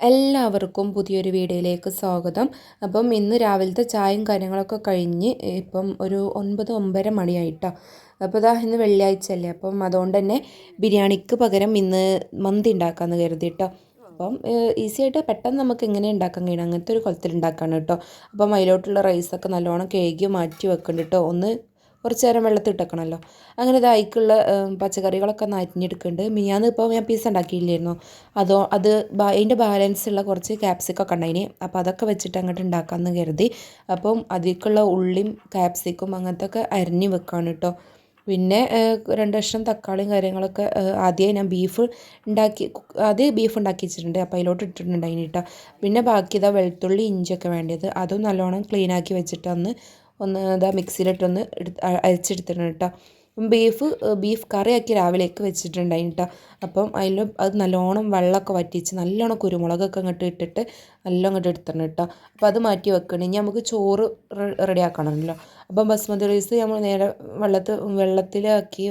എല്ലാവർക്കും പുതിയൊരു വീഡിയോയിലേക്ക് സ്വാഗതം. അപ്പം ഇന്ന് രാവിലത്തെ ചായയും കാര്യങ്ങളൊക്കെ കഴിഞ്ഞ് ഇപ്പം ഒരു ഒൻപത് ഒമ്പര മണിയായിട്ടോ. അപ്പോൾ ഇതാ ഇന്ന് വെള്ളിയാഴ്ച അല്ലേ അപ്പം അതുകൊണ്ട് തന്നെ ബിരിയാണിക്ക് പകരം ഇന്ന് മന്തി ഉണ്ടാക്കാമെന്ന് കരുതിയിട്ടോ. അപ്പം ഈസി ആയിട്ട് പെട്ടെന്ന് നമുക്ക് എങ്ങനെ ഉണ്ടാക്കാൻ കഴിയണം? അങ്ങനത്തെ ഒരു കുളത്തിൽ ഉണ്ടാക്കാണ് കേട്ടോ. അപ്പം അതിലോട്ടുള്ള റൈസൊക്കെ നല്ലോണം കേകി മാറ്റി വെക്കുന്നുണ്ട് കേട്ടോ. ഒന്ന് കുറച്ച് നേരം വെള്ളത്തിൽ ഇട്ടേക്കണമല്ലോ. അങ്ങനെ ഇതായിക്കുള്ള പച്ചക്കറികളൊക്കെ നരിഞ്ഞെടുക്കുന്നുണ്ട് മിനിയാന്ന് ഇപ്പോൾ ഞാൻ പീസ് ഉണ്ടാക്കിയില്ലായിരുന്നു. അതോ അത് അതിന്റെ ബാലൻസ് ഉള്ള കുറച്ച് ക്യാപ്സിക്കൊക്കെ ഉണ്ടായിന്. അപ്പോൾ അതൊക്കെ വെച്ചിട്ട് അങ്ങോട്ട് ഉണ്ടാക്കാമെന്ന് കരുതി. അപ്പം അതിലേക്കുള്ള ഉള്ളിയും ക്യാപ്സിക്കും അങ്ങനത്തെ ഒക്കെ അരിഞ്ഞ് വെക്കാണ് കേട്ടോ. പിന്നെ രണ്ട് കഷ്ണം തക്കാളിയും കാര്യങ്ങളൊക്കെ ആദ്യമായി ഞാൻ ബീഫ് ഉണ്ടാക്കി അത് ബീഫ് ഉണ്ടാക്കി വെച്ചിട്ടുണ്ട്. അപ്പോൾ അതിലോട്ട് ഇട്ടിട്ടുണ്ട് അതിനിട്ട പിന്നെ ബാക്കി ഇതാ വെളുത്തുള്ളി ഇഞ്ചിയൊക്കെ വേണ്ടത് അതും നല്ലോണം ക്ലീനാക്കി വെച്ചിട്ട് അന്ന് ഒന്ന് ഇതാ മിക്സിയിലിട്ടൊന്ന് എടുത്ത് അരച്ചെടുത്തിട്ടുണ്ട് കേട്ടോ. ബീഫ് ബീഫ് കറിയാക്കി രാവിലേക്ക് വെച്ചിട്ടുണ്ടായിന് കേട്ടോ അപ്പം അതിൽ അത് നല്ലോണം വെള്ളമൊക്കെ വറ്റിച്ച് നല്ലോണം കുരുമുളകൊക്കെ അങ്ങോട്ട് ഇട്ടിട്ട് നല്ലോണം അങ്ങോട്ട് എടുത്തിട്ടുണ്ട് കേട്ടോ. അപ്പോൾ അത് മാറ്റി വെക്കണം. ഇനി നമുക്ക് ചോറ് റെഡിയാക്കണമല്ലോ. അപ്പം ബസ്മതി റൈസ് നമ്മൾ നേരെ വെള്ളത്തിൽ വെള്ളത്തിലാക്കി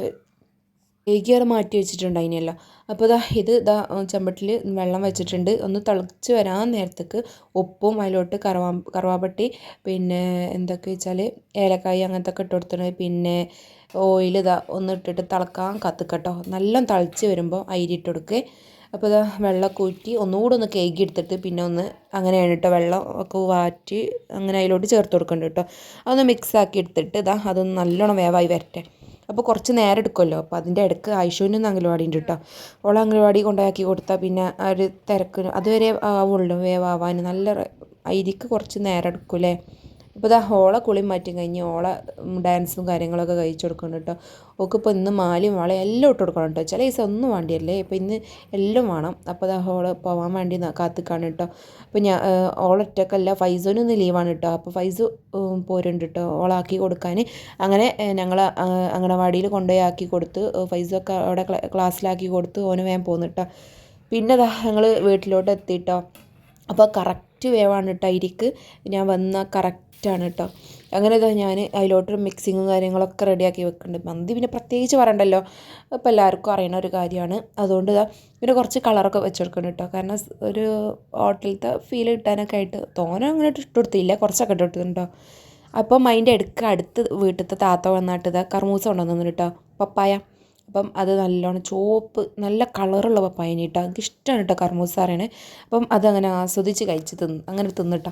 ഏകിയാറ് മാറ്റി വെച്ചിട്ടുണ്ട് അതിനെല്ലാം അപ്പോൾ ഇതാ ഇത് ഇതാ ചെമ്പട്ടിൽ വെള്ളം വെച്ചിട്ടുണ്ട്. ഒന്ന് തിളച്ച് വരാൻ നേരത്തേക്ക് ഉപ്പും അതിലോട്ട് കറുവാ കറുവാപ്പട്ടി പിന്നെ എന്തൊക്കെ വെച്ചാൽ ഏലക്കായ അങ്ങനത്തെ ഒക്കെ ഇട്ട് കൊടുത്തിട്ടുണ്ട്. പിന്നെ ഓയിൽ ഇതാ ഒന്ന് ഇട്ടിട്ട് തിളക്കാൻ കത്തിക്കട്ടോ. നല്ല തിളച്ച് വരുമ്പോൾ അരി ഇട്ട് കൊടുക്കുക അപ്പോൾ ഇതാ വെള്ളമൊക്കെ ഊറ്റി ഒന്നുകൂടെ ഒന്ന് കേക്ക് എടുത്തിട്ട് പിന്നെ ഒന്ന് അങ്ങനെയാണ് കേട്ടോ വെള്ളം ഒക്കെ വാറ്റി അങ്ങനെ അതിലോട്ട് ചേർത്ത് കൊടുക്കുന്നുണ്ട് കേട്ടോ അതൊന്ന് മിക്സ് ആക്കി എടുത്തിട്ട് ഇതാ അതൊന്ന് നല്ലോണം വേവായി വരട്ടെ. അപ്പോൾ കുറച്ച് നേരം എടുക്കുമല്ലോ. അപ്പോൾ അതിന്റെ ഇടയ്ക്ക് ആയിഷുവിനും അംഗൻവാടി ഉണ്ട് കേട്ടോ. ഓളെ അംഗൻവാടി കൊണ്ടാക്കി കൊടുത്താൽ പിന്നെ ആ ഒരു തിരക്കിന് അതുവരെ ആവുള്ളൂ വേവാവാൻ നല്ല അരിക്ക് കുറച്ച് നേരം എടുക്കൂലേ അപ്പോൾ ഇതാ ഓളെ കുളി മാറ്റി കഴിഞ്ഞ് ഓളെ ഡാൻസും കാര്യങ്ങളൊക്കെ കഴിച്ചു കൊടുക്കണം കേട്ടോ ഓക്കിപ്പോൾ ഇന്ന് മാലിയും വള എല്ലാം ഇട്ട് കൊടുക്കണം കേട്ടോ ചില ദിവസം ഒന്നും വേണ്ടിയല്ലേ? ഇപ്പോൾ ഇന്ന് എല്ലാം വേണം. അപ്പോൾ ഇതാ ഓൾ പോകാൻ വേണ്ടി കാത്തിക്കാണ് കേട്ടോ അപ്പോൾ ഞാൻ ഓളൊറ്റക്കല്ല ഫൈസോനൊന്ന് ലീവാണ് കേട്ടോ അപ്പോൾ ഫൈസു പോരുണ്ട് കേട്ടോ ഓളാക്കി കൊടുക്കാൻ അങ്ങനെ ഞങ്ങൾ അംഗനവാടിയിൽ കൊണ്ടുപോയി ആക്കി കൊടുത്ത് ഫൈസൊക്കെ അവിടെ ക്ലാസ്സിലാക്കി കൊടുത്ത് ഓന് വേഗം പോകുന്നു കേട്ടോ പിന്നെ ഞങ്ങൾ വീട്ടിലോട്ട് എത്തിയിട്ടോ അപ്പോൾ കറക്റ്റ് വേവാണ് കേട്ടോ അരിക്ക്. ഞാൻ വന്ന കറക്റ്റാണ് കേട്ടോ അങ്ങനെ ഇതാ ഞാൻ അതിലോട്ടൊരു മിക്സിങ്ങും കാര്യങ്ങളൊക്കെ റെഡിയാക്കി വെക്കുന്നുണ്ട് മന്തി പിന്നെ പ്രത്യേകിച്ച് പറയണ്ടല്ലോ. ഇപ്പോൾ എല്ലാവർക്കും അറിയണ ഒരു കാര്യമാണ്. അതുകൊണ്ട് പിന്നെ കുറച്ച് കളറൊക്കെ വെച്ചെടുക്കണം കേട്ടോ കാരണം ഒരു ഹോട്ടലത്തെ ഫീൽ കിട്ടാനൊക്കെ ആയിട്ട് തോനെ അങ്ങനെ ഇട്ട് കൊടുത്തില്ല കുറച്ചൊക്കെ ഇട്ട് കൊടുത്തിട്ടുണ്ടോ അപ്പോൾ അതിന്റെ അടുക്ക അടുത്ത് വീട്ടിലത്തെ താത്ത വന്നിട്ട് ഇതാ കർമൂസ കൊണ്ടുവന്നു കേട്ടോ പപ്പായ. അപ്പം അത് നല്ലോണം ചുവപ്പ് നല്ല കളറുള്ള പപ്പായനി കേട്ടോ. എനിക്ക് ഇഷ്ടമാണ് കേട്ടോ കർമ്മൂസാറാണ് അപ്പം അതങ്ങനെ ആസ്വദിച്ച് കഴിച്ച് തിന്ന് അങ്ങനെ തിന്നിട്ടോ.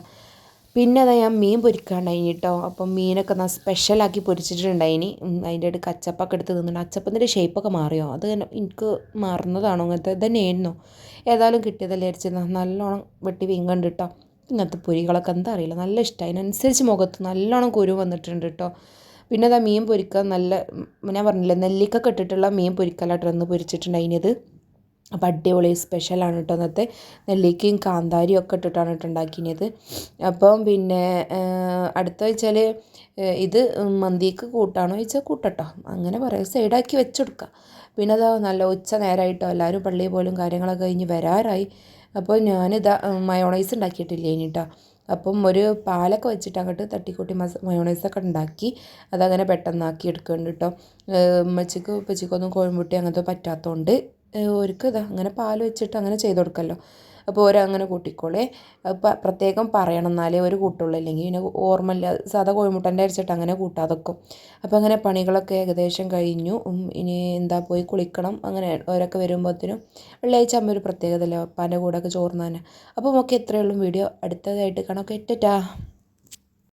പിന്നെ അതാ ഞാൻ മീൻ പൊരിക്കാണ്ടായിനി കേട്ടോ. അപ്പം മീനൊക്കെ ഞാൻ സ്പെഷ്യലാക്കി പൊരിച്ചിട്ടുണ്ടായിനി. അതിന്റെ അടുത്ത് അച്ചപ്പൊക്കെ എടുത്ത് തിന്നിട്ട് അച്ചപ്പത്തിന്റെ ഷേപ്പൊക്കെ മാറിയോ? അത് എനിക്ക് മാറുന്നതാണോ അങ്ങനത്തെ ഇതന്നെയായിരുന്നു? ഏതായാലും കിട്ടിയതല്ലേ അരിച്ച് നല്ലോണം വെട്ടി വീങ്ങണ്ട് കേട്ടോ. ഇങ്ങനത്തെ പൊരികളൊക്കെ എന്താ അറിയില്ല. നല്ല ഇഷ്ടമായി അതിനനുസരിച്ച് മുഖത്ത് നല്ലോണം കുരു വന്നിട്ടുണ്ട് കേട്ടോ. പിന്നെ അതാ മീൻ പൊരിക്കുക നല്ല ഞാൻ പറഞ്ഞില്ലേ നെല്ലിക്ക ഇട്ടിട്ടുള്ള മീൻ പൊരിക്കലാട്ടോ ഒന്ന് പൊരിച്ചിട്ടുണ്ടായിനത്. അപ്പോൾ അടിപൊളി സ്പെഷ്യലാണ് കേട്ടോ അന്നത്തെ നെല്ലിക്കയും കാന്താരിയും ഒക്കെ ഇട്ടിട്ടാണ് കേട്ടോ ഉണ്ടാക്കിയത് അപ്പം പിന്നെ അടുത്ത വെച്ചാൽ ഇത് മന്തിക്ക് കൂട്ടാണോ ചോദിച്ചാൽ കൂട്ടട്ടോ. അങ്ങനെ പറയാം. സൈഡാക്കി വെച്ചെടുക്കുക പിന്നെ അതാ നല്ല ഉച്ച നേരമായിട്ടോ എല്ലാവരും പള്ളിയിൽ പോലും കാര്യങ്ങളൊക്കെ കഴിഞ്ഞ് വരാറായി. അപ്പോൾ ഞാനിതാ മയോണൈസ് ഉണ്ടാക്കിയിട്ടില്ലേ ഇനിട്ടോ അപ്പം ഒരു പാലൊക്കെ വെച്ചിട്ട് അങ്ങോട്ട് തട്ടിക്കൂട്ടി മസ മയോണൈസൊക്കെ ഉണ്ടാക്കി അതങ്ങനെ പെട്ടെന്നാക്കി എടുക്കുന്നുണ്ട് കേട്ടോ ഉമ്മച്ചിക്ക് ഉപ്പച്ചിക്കൊന്നും കോഴിമുട്ടി അങ്ങനത്തെ പറ്റാത്തതുകൊണ്ട് അവർക്ക് അങ്ങനെ പാൽ വെച്ചിട്ട് അങ്ങനെ ചെയ്ത് കൊടുക്കല്ലോ. അപ്പോൾ ഓരങ്ങനെ കൂട്ടിക്കോളെ. പ്രത്യേകം പറയണം എന്നാലേ ഒരു കൂട്ടുള്ളൂ. അല്ലെങ്കിൽ പിന്നെ ഓർമ്മയില്ല. സാധാ കോഴിമുട്ടന്റെ അരിച്ചിട്ട് അങ്ങനെ കൂട്ടാതെക്കും അപ്പോൾ അങ്ങനെ പണികളൊക്കെ ഏകദേശം കഴിഞ്ഞു. ഇനി എന്താ പോയി കുളിക്കണം. അങ്ങനെ ഓരൊക്കെ വരുമ്പോഴത്തേനും വെള്ളിയാഴ്ച അമ്മ ഒരു പ്രത്യേകത അല്ലേ അപ്പാന്റെ കൂടെയൊക്കെ ചോറുന്നാൻ അപ്പോൾ നമുക്ക് എത്രയുള്ളൂ വീഡിയോ അടുത്തതായിട്ട് കാണാം. ഒക്കെ